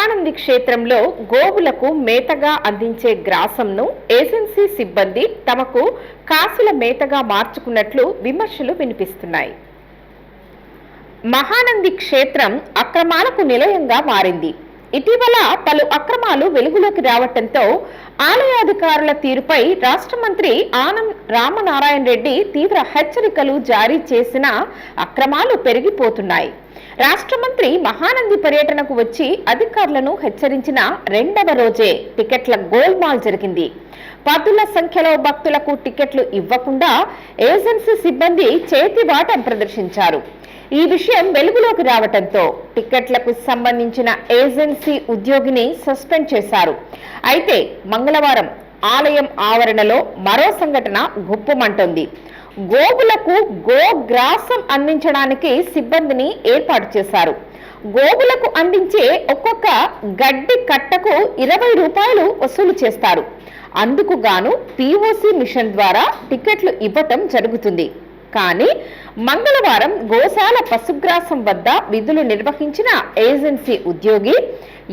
మహానంది క్షేత్రంలో గోవులకు మేతగా అందించే గ్రాసంను ఏజెన్సీ సిబ్బంది తమకు కాసుల మేతగా మార్చుకున్నట్లు విమర్శలు వినిపిస్తున్నాయి. మహానంది క్షేత్రం అక్రమాలకు నిలయంగా మారింది. ఇటీవల పలు అక్రమాలు వెలుగులోకి రావటంతో ఆలయాధికారుల తీరుపై రాష్ట్ర మంత్రి ఆనం రామనారాయణ రెడ్డి తీవ్ర హెచ్చరికలు జారీ చేసిన అక్రమాలు పెరిగిపోతున్నాయి. రాష్ట్ర మంత్రి మహానంది పర్యటనకు వచ్చి అధికారులను హెచ్చరించిన రెండవ రోజే టికెట్ల గోల్మాల్ జరిగింది. పదుల సంఖ్యలో భక్తులకు టికెట్లు ఇవ్వకుండా ఏజెన్సీ సిబ్బంది చేతివాటం ప్రదర్శించారు. ఈ విషయం వెలుగులోకి రావడంతో టిక్కెట్లకు సంబంధించిన ఏజెన్సీ ఉద్యోగిని సస్పెండ్ చేశారు. అయితే మంగళవారం ఆలయం ఆవరణలో మరో సంఘటన గుప్పమంటోంది. గోవులకు గోగ్రాసం అందించడానికి సిబ్బందిని ఏర్పాటు చేశారు. గోవులకు అందించే ఒక్కొక్క గడ్డి కట్టకు ఇరవై రూపాయలు వసూలు చేస్తారు. అందుకు గాను పిఓసి మిషన్ ద్వారా టికెట్లు ఇవ్వటం జరుగుతుంది. కానీ మంగళవారం గోశాల పశుగ్రాసం వద్ద విధులు నిర్వహించిన ఏజెన్సీ ఉద్యోగి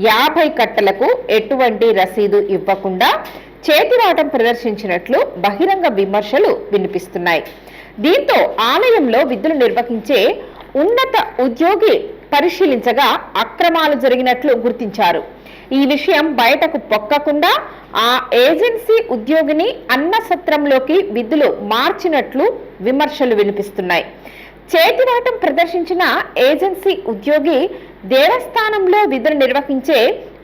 యాభై కట్టలకు ఎటువంటి రసీదు ఇవ్వకుండా చేతిరాటం ప్రదర్శించినట్లు బహిరంగ విమర్శలు వినిపిస్తున్నాయి. దీంతో ఆలయంలో విధులు నిర్వహించే ఉన్నత ఉద్యోగి పరిశీలించగా అక్రమాలు జరిగినట్లు గుర్తించారు. ఈ విషయం బయటకు పొక్కకుండా ఆ ఏజెన్సీ ఉద్యోగిని అన్న సత్రంలోకి విధులు మార్చినట్లు విమర్శలు వినిపిస్తున్నాయి. చేతివాటం ప్రదర్శించిన ఏజెన్సీ ఉద్యోగి దేవస్థానంలో విధులు నిర్వహించే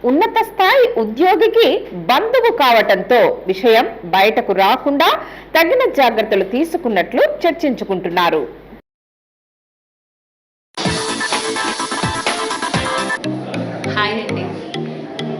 ఉన్నత స్థాయి ఉద్యోగికి బంధువు కావటంతో విషయం బయటకు రాకుండా తగిన జాగ్రత్తలు తీసుకున్నట్లు చర్చించుకుంటున్నారు.